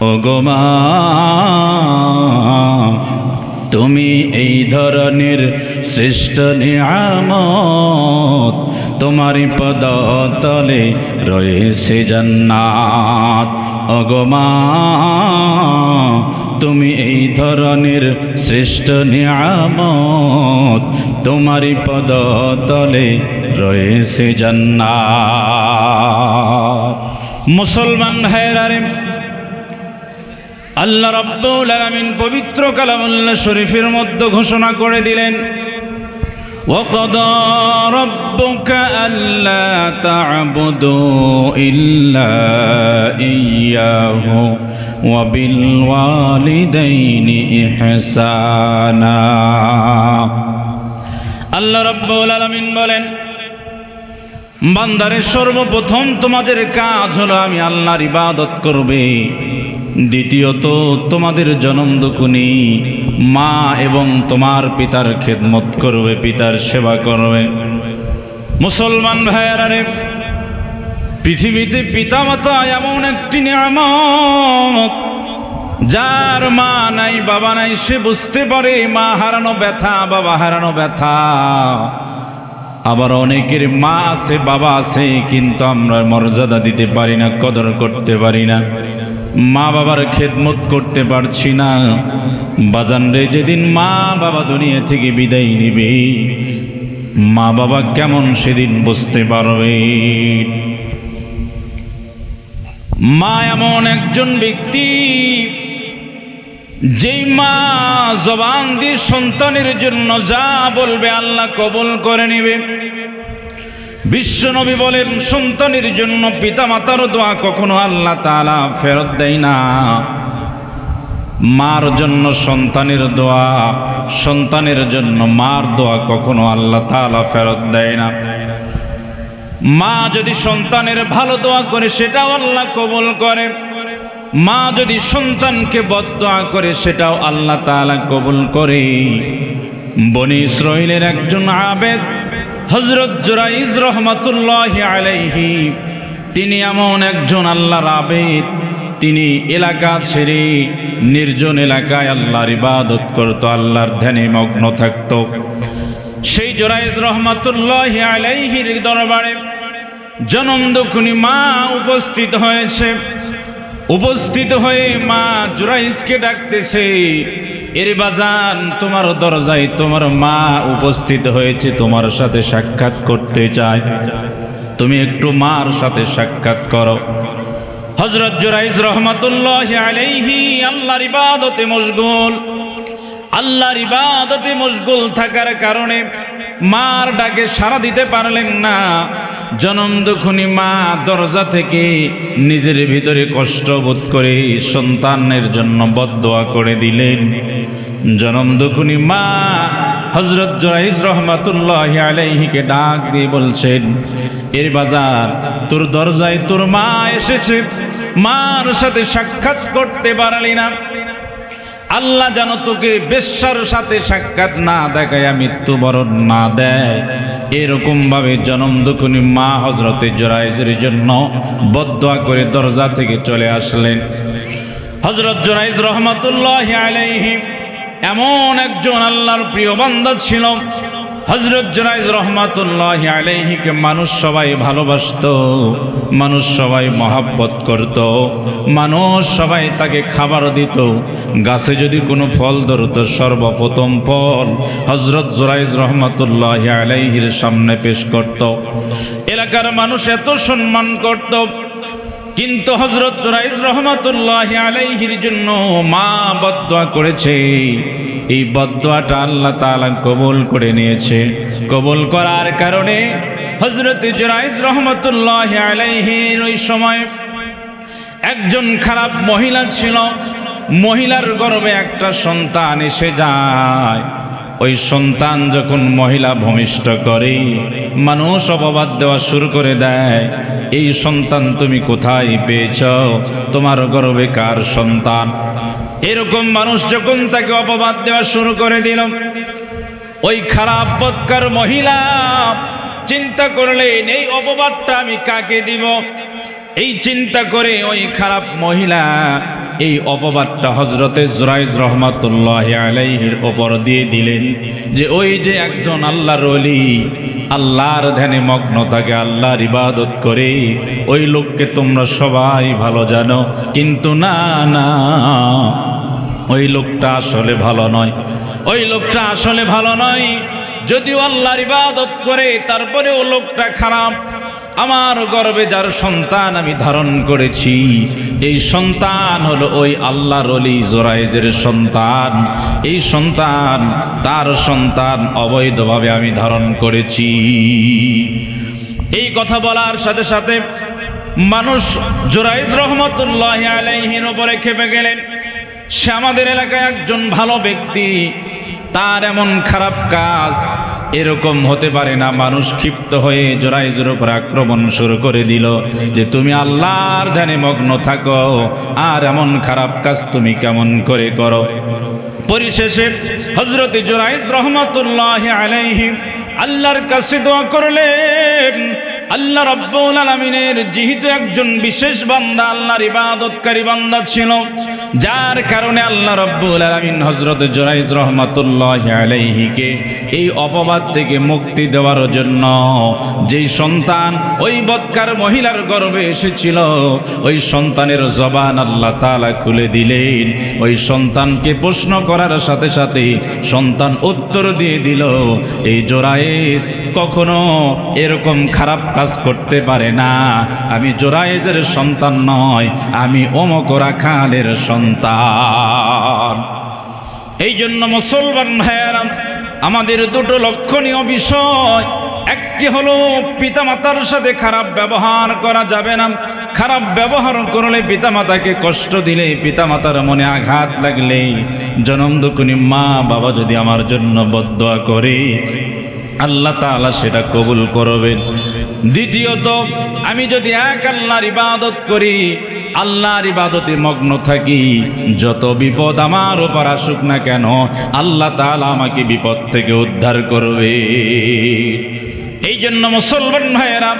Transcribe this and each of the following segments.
ওগোমা তুমি এই ধরনের শ্রেষ্ঠ নিয়ামত তোমারই পদতলে রয়েছে জান্নাত। অগমা তুমি এই ধরনের শ্রেষ্ঠ নিয়ামত তোমারই পদতলে রয়েছে জান্নাত। মুসলমান ভাইয়েরারে আল্লাহ রাব্বুল আলামিন পবিত্র কালামুল্লাহ শরীফের মধ্যে ঘোষণা করে দিলেন وقضى ربك ألا تعبدوا إلا إياه وبالوالدين إحسانا আল্লাহ রাব্বুল আলামিন বলেন বান্দারের সর্বপ্রথম তোমাদের কাজ হলো আমি আল্লাহর ইবাদত করবে দ্বিতীয়ত, তোমাদের জনম দুকুনি মা এবং তোমার পিতার খেদমত করবে, পিতার সেবা করবে। মুসলমান ভাইয়ারে পৃথিবীতে পিতা পিতামাতা এমন একটি নিয়ামত, যার মা নাই, বাবা নাই, সে বুঝতে পারে মা হারানো ব্যথা, বাবা হারানো ব্যথা। আবার অনেকের মা আছে, বাবা আছে, কিন্তু আমরা মর্যাদা দিতে পারি না, কদর করতে পারি না। মা বাবার খেদমত করতে পারছি না। বাজান রে, যেদিন মা বাবা দুনিয়া থেকে বিদায় নিবে মা বাবা কেমন সেদিন বুঝতে পারবে? মা এমন একজন ব্যক্তি, যেই মা জবান দিয়ে সন্তানের জন্য যা বলবে আল্লাহ কবল করে নেবে। বিশ্বনবী বলেন, সন্তানের জন্য পিতামাতার দোয়া কখনো আল্লাহ তালা ফেরত দেয় না। মার জন্য সন্তানের দোয়া, সন্তানের জন্য মার দোয়া কখনো আল্লাহ তালা ফেরত দেয় না। মা যদি সন্তানের ভালো দোয়া করে, সেটাও আল্লাহ কবল করে। মা যদি সন্তানকে বদোয়া করে, সেটাও আল্লাহ তাআলা কবুল করে। বনি ইসরাইলের একজন আবেদ হজরত জুরাইজ রহমাতুল্লাহ আলাইহি, তিনি এমন একজন আল্লাহর আবেদ। তিনি এলাকা ছেড়ে নির্জন এলাকায় আল্লাহর ইবাদত করত, আল্লাহর ধ্যানে মগ্ন থাকত। সেই জোরাইজ রহমাতুল্লাহ আলাইহির দরবারে জনম মা উপস্থিত হয়েছে। উপস্থিত হয়ে মা জুরাইসকে ডাকতেছে এর বাজান, তোমার দরজায় তোমার মা উপস্থিত হয়েছে, তোমার সাথে সাক্ষাৎ করতে চায়। তুমি একটু মার সাথে সাক্ষাৎ করো। হজরত জুরাইজ রহমতুল্লাহ আলাইহি, আল্লাহর ইবাদতে মশগুল। আল্লাহর ইবাদতে মশগুল থাকার কারণে মার ডাকে সাড়া দিতে পারলেন না। জনম দুখুনি মা দরজা থেকে নিজের ভিতরে কষ্ট বোধ করে সন্তানের জন্য বদোয়া করে দিলেন। জনম দুখুনি মা হজরত জরাইজ রহমাতুল্লাহ আলাইহিকে ডাক দিয়ে বলছেন, এর বাজার, তোর দরজায় তোর মা এসেছে। মার সাথে সাক্ষাৎ করতে পারলি না। আল্লাহ যেন তোকে বেশ্যার সাথে সাক্ষাৎ না দেখায় মৃত্যুবরণ না দেয়। এরকম ভাবে জনম দুকুনি মা হজরতে জোরাইজের জন্য বদয়া করে দরজা থেকে চলে আসলেন। হজরত জোরাইজ রহমতুল্লাহ আলাইহি এমন একজন আল্লাহর প্রিয় বান্দা ছিল। হজরত জোরাইজ রহমাতুল্লাহ আলাইহিকে মানুষ সবাই ভালোবাসত, মানুষ সবাই মহাব্বত করত, মানুষ সবাই তাকে খাবার দিত, গাছে যদি কোনো ফল ধরত, সর্বপ্রথম ফল হজরত জোরাইজ রহমাতুল্লাহ আলাইহির সামনে পেশ করত। এলাকার মানুষ এত সম্মান করত, কিন্তু হজরত জোরাইজ রহমাতুল্লাহ আলাইহির জন্য মা বদয়া করেছে এই বদয়াটা আল্লাহ তাআলা কবুল করে নিয়েছে। কবুল করার কারণে হজরত রহমতুল্লাহ আলাইহির ওই সময় একজন খারাপ মহিলা ছিল। মহিলার গর্বে একটা সন্তান এসে যায়। ওই সন্তান যখন মহিলা ভূমিষ্ঠ করে, মানুষ অপবাদ দেওয়া শুরু করে দেয়, এই সন্তান তুমি কোথায় পেয়েছ? তোমার গর্বে কার সন্তান? এরকম মানুষ যখন তাকে অপবাদ দেওয়া শুরু করে দিল, ওই খারাপ বৎকার মহিলা চিন্তা করলেন, এই অপবাদটা আমি কাকে দিব? এই চিন্তা করে ওই খারাপ মহিলা এই অপবাদটা হজরতে জুরাইজ রহমাতুল্লাহ আলাইহির ওপর দিয়ে দিলেন যে, ওই যে একজন আল্লাহর অলি আল্লাহর ধ্যানে মগ্ন থাকে আল্লাহর ইবাদত করে ওই লোককে তোমরা সবাই ভালো জানো। কিন্তু না না ওই লোকটা আসলে ভালো নয়। ওই লোকটা আসলে ভালো নয়। যদিও আল্লাহর ইবাদত করে তারপরে ও লোকটা খারাপ। আমার গর্বে যার সন্তান আমি ধারণ করেছি, এই সন্তান হলো ওই আল্লাহর অলি জোরাইজের সন্তান। এই সন্তান, তার সন্তান অবৈধভাবে আমি ধারণ করেছি। এই কথা বলার সাথে সাথে মানুষ জোরাইজ রহমতুল্লাহ আলাইহির ওপরে খেপে গেলেন। সে আমাদের এলাকায় একজন ভালো ব্যক্তি, তার এমন খারাপ কাজ এরকম হতে পারে না। মানুষ ক্ষিপ্ত হয়ে জোরাইজের উপর আক্রমণ শুরু করে দিল যে, তুমি আল্লাহর ধ্যানে মগ্ন থাকো আর এমন খারাপ কাজ তুমি কেমন করে করো? পরিশেষে হজরত জোরাইজ রহমতুল্লাহ আলাইহি আল্লাহর কাছে দোয়া করলেন, আল্লাহ রব্বুল আলমিনের যেহেতু একজন বিশেষ বান্দা, আল্লাহর ইবাদতকারী বান্দা ছিল যার কারণে আল্লাহ রব্বুল আলমিন হজরত জোরাইজ রহমতুল্লাহ আলাইহিকে এই অপবাদ থেকে মুক্তি দেওয়ার জন্য যেই সন্তান ওই বৎকার মহিলার গর্ভে এসেছিল, ওই সন্তানের জবান আল্লাহ তালা খুলে দিলেন। ওই সন্তানকে প্রশ্ন করার সাথে সাথে সন্তান উত্তর দিয়ে দিল, এই জোরাইজ কখনো এরকম খারাপ কাজ করতে পারে না। আমি জোরাইজের সন্তান নয়, আমি অমকরা খালের সন্তান। এই জন্য মুসলমান ভাইয়ারাম, আমাদের দুটো লক্ষণীয় বিষয়। একটি হলো, পিতামাতার সাথে খারাপ ব্যবহার করা যাবে না। খারাপ ব্যবহার করলে পিতামাতাকে কষ্ট দিলে পিতামাতার মনে আঘাত লাগলে জনম দুকুনি মা বাবা যদি আমার জন্য বদয়া করে আল্লাহ তাআলা সেটা কবুল করবেন। দ্বিতীয়ত, আমি যদি এক আল্লাহর ইবাদত করি, আল্লাহর ইবাদতে মগ্ন থাকি, যত বিপদ আমার ওপর আসুক না কেন, আল্লাহ তাআলা আমাকে বিপদ থেকে উদ্ধার করবে। এই জন্য মুসলমান ভাইয়েরা,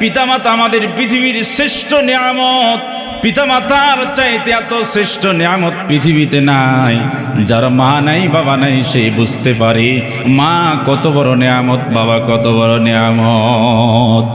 পিতামাতা আমাদের পৃথিবীর শ্রেষ্ঠ নিয়ামত পিতামাতার চাইতে এত শ্রেষ্ঠ নিয়ামত পৃথিবীতে নাই। যার মা নাই, বাবা নাই, সে বুঝতে পারে, মা কত বড় নিয়ামত, বাবা কত বড় নিয়ামত।